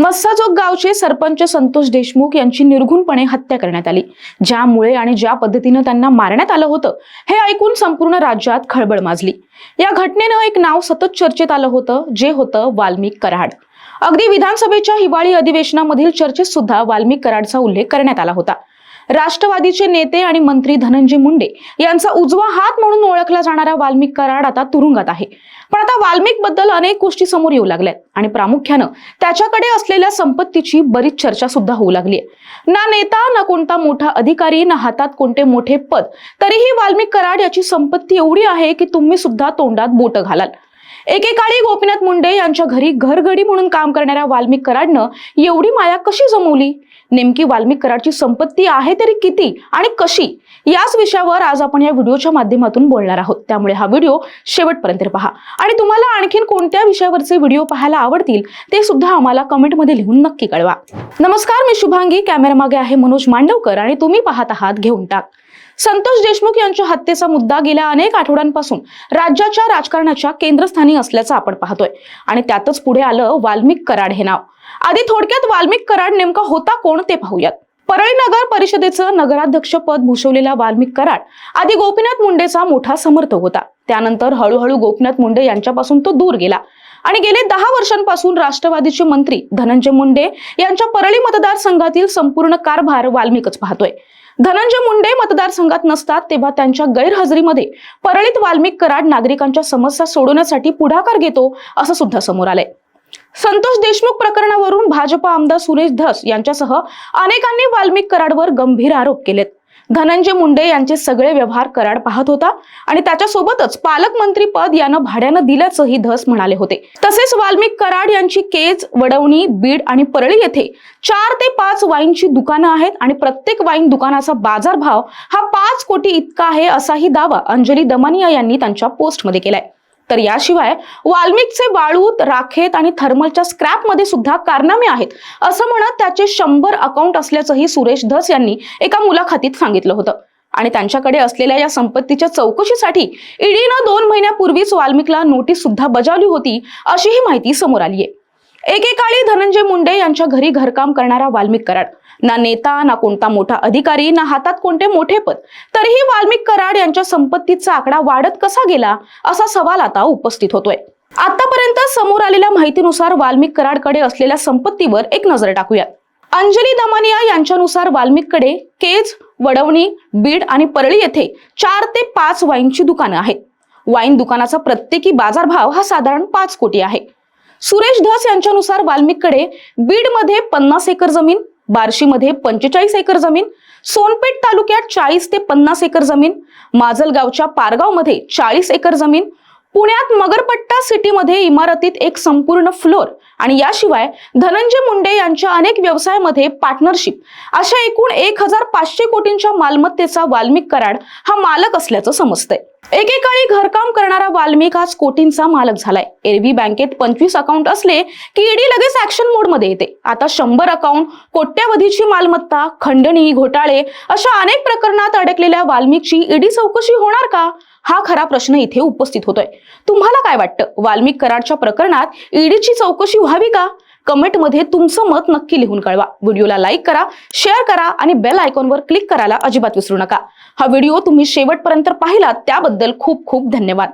मस्साजोग गावचे सरपंच संतोष देशमुख यांची निर्घुणपणे हत्या करण्यात आली. ज्यामुळे आणि ज्या पद्धतीनं त्यांना मारण्यात आलं होतं हे ऐकून संपूर्ण राज्यात खळबळ माजली. या घटनेनं एक नाव सतत चर्चेत आलं होतं जे होतं वाल्मिक कराड. अगदी विधानसभेच्या हिवाळी अधिवेशनामधील चर्चेत सुद्धा वाल्मिक कराडचा उल्लेख करण्यात आला होता. राष्ट्रवादीचे नेते आणि मंत्री धनंजय मुंडे यांचा उजवा हात म्हणून ओळखला जाणारा वाल्मिक कराड आता तुरुंगात आहे. पण आता वाल्मिकबद्दल अनेक गोष्टी समोर येऊ लागल्यात आणि प्रामुख्यानं त्याच्याकडे असलेल्या संपत्तीची बरीच चर्चा सुद्धा होऊ लागली आहे. ना नेता ना कोणता मोठा अधिकारी ना हातात कोणते मोठे पद. तरीही वाल्मिक कराड याची संपत्ती एवढी आहे की तुम्ही सुद्धा तोंडात बोट घालाल. एकेकाळी गोपीनाथ मुंडे यांच्या घरी घरघडी म्हणून काम करणाऱ्या वाल्मिक कराडनं एवढी माया कशी जमवली? नेमकी वाल्मिक कराडची संपत्ती आहे तरी किती आणि कशी? याच विषयावर आज आपण या व्हिडिओच्या माध्यमातून बोलणार आहोत. त्यामुळे हा व्हिडिओ शेवटपर्यंत पहा. आणि तुम्हाला आणखीन कोणत्या विषयावरचे व्हिडिओ पाहायला आवडतील ते सुद्धा आम्हाला कमेंटमध्ये लिहून नक्की कळवा. नमस्कार मी शुभांगी. कॅमेरामागे आहे मनोज मांडवकर आणि तुम्ही पाहत आहात घेऊन टाक. संतोष देशमुख यांच्या हत्येचा मुद्दा गेल्या अनेक आठवड्यांपासून राज्याच्या राजकारणाच्या केंद्रस्थानी असल्याचं आपण पाहतोय. आणि त्यातच पुढे आलं वाल्मिक कराड हे नाव. आधी थोडक्यात वाल्मिक कराड नेमका होता कोण ते पाहूयात. परळी नगर परिषदेचं नगराध्यक्ष पद भूषवलेला वाल्मिक कराड आधी गोपीनाथ मुंडेचा मोठा समर्थक होता. त्यानंतर हळूहळू गोपीनाथ मुंडे यांच्यापासून तो दूर गेला. आणि गेले दहा वर्षांपासून राष्ट्रवादीचे मंत्री धनंजय मुंडे यांच्या परळी मतदारसंघातील संपूर्ण कारभार वाल्मिकच पाहतोय. धनंजय मुंडे मतदारसंघात नसतात तेव्हा त्यांच्या गैरहजेरीमध्ये परळीत वाल्मिक कराड नागरिकांच्या समस्या सोडवण्यासाठी पुढाकार घेतो असं सुद्धा समोर आलंय. संतोष देशमुख प्रकरणावरून भाजपा आमदार सुरेश धस यांच्यासह अनेकांनी वाल्मिक कराडवर गंभीर आरोप केलेत. धनंजय मुंडे यांचे सगळे व्यवहार कराड पाहत होता आणि त्याच्यासोबतच पालकमंत्री पद यानं भाड्यानं दिल्याचंही धस म्हणाले होते. तसेच वाल्मिक कराड यांची केज वडवणी बीड आणि परळी येथे चार ते पाच वाईनची दुकानं आहेत आणि प्रत्येक वाईन दुकानाचा बाजारभाव हा पाच कोटी इतका आहे असाही दावा अंजली दमानिया यांनी त्यांच्या पोस्टमध्ये केलाय. तर याशिवाय वाल्मिकचे वाळूत राखेत आणि थर्मलच्या स्क्रॅपमध्ये सुद्धा कारनामे आहेत. असं म्हणत त्याचे शंभर अकाउंट असल्याचंही सुरेश धस यांनी एका मुलाखतीत सांगितलं होतं. आणि त्यांच्याकडे असलेल्या या संपत्तीच्या चौकशीसाठी ईडीनं दोन महिन्यापूर्वीच वाल्मिकला नोटीस सुद्धा बजावली होती अशीही माहिती समोर आली आहे एकेकाळी धनंजय मुंडे यांच्या घरी घरकाम करणारा वाल्मिक कराड. ना नेता ना कोणता मोठा अधिकारी ना हातात कोणते मोठे पद. तरीही वाल्मिक कराड यांच्या संपत्तीचा आकडा वाढत कसा गेला असा सवाल आता उपस्थित होतोय. आतापर्यंत समोर आलेल्या माहितीनुसार वाल्मिक कराडकडे असलेल्या संपत्तीवर एक नजर टाकूया. अंजली दमानिया यांच्यानुसार वाल्मिककडे केज वडवणी बीड आणि परळी येथे चार ते पाच वाईनची दुकानं आहेत. वाईन दुकानाचा प्रत्येकी बाजारभाव हा साधारण पाच कोटी आहे. सुरेश धस यांच्यानुसार वाल्मिककडे बीडमध्ये पन्नास एकर जमीन बार्शीमध्ये पंचेचाळीस एकर जमीन सोनपेठ तालुक्यात चाळीस ते पन्नास एकर जमीन माजलगावच्या पारगावमध्ये चाळीस एकर जमीन पुण्यात मगरपट्टा सिटीमध्ये इमारतीत एक संपूर्ण फ्लोर आणि याशिवाय धनंजय मुंडे यांच्या अनेक व्यवसायामध्ये पार्टनरशिप अशा एकूण एक हजार पाचशे कोटींच्या मालमत्तेचा वाल्मिक कराड हा मालक असल्याचं समजतंय. एकेकाळी घरकाम करणारा वाल्मिक आज कोटींचा मालक झालाय. एरवी बँकेत पंचवीस अकाउंट असले की ईडी लगेच ऍक्शन मोडमध्ये येते. आता शंभर अकाउंट कोट्यावधीची मालमत्ता खंडणी घोटाळे अशा अनेक प्रकरणात अडकलेल्या वाल्मिकची ईडी चौकशी होणार का? हा खरा प्रश्न इथे उपस्थित होतोय. तुम्हाला काय वाटतं? वाल्मिक कराडच्या प्रकरणात ईडीची चौकशी व्हावी का? कमेंटमध्ये तुमचं मत नक्की लिहून कळवा. व्हिडिओला लाईक करा शेअर करा आणि बेल आयकॉनवर क्लिक करायला अजिबात विसरू नका. हा व्हिडिओ तुम्ही शेवटपर्यंत पाहिलात त्याबद्दल खूप खूप धन्यवाद.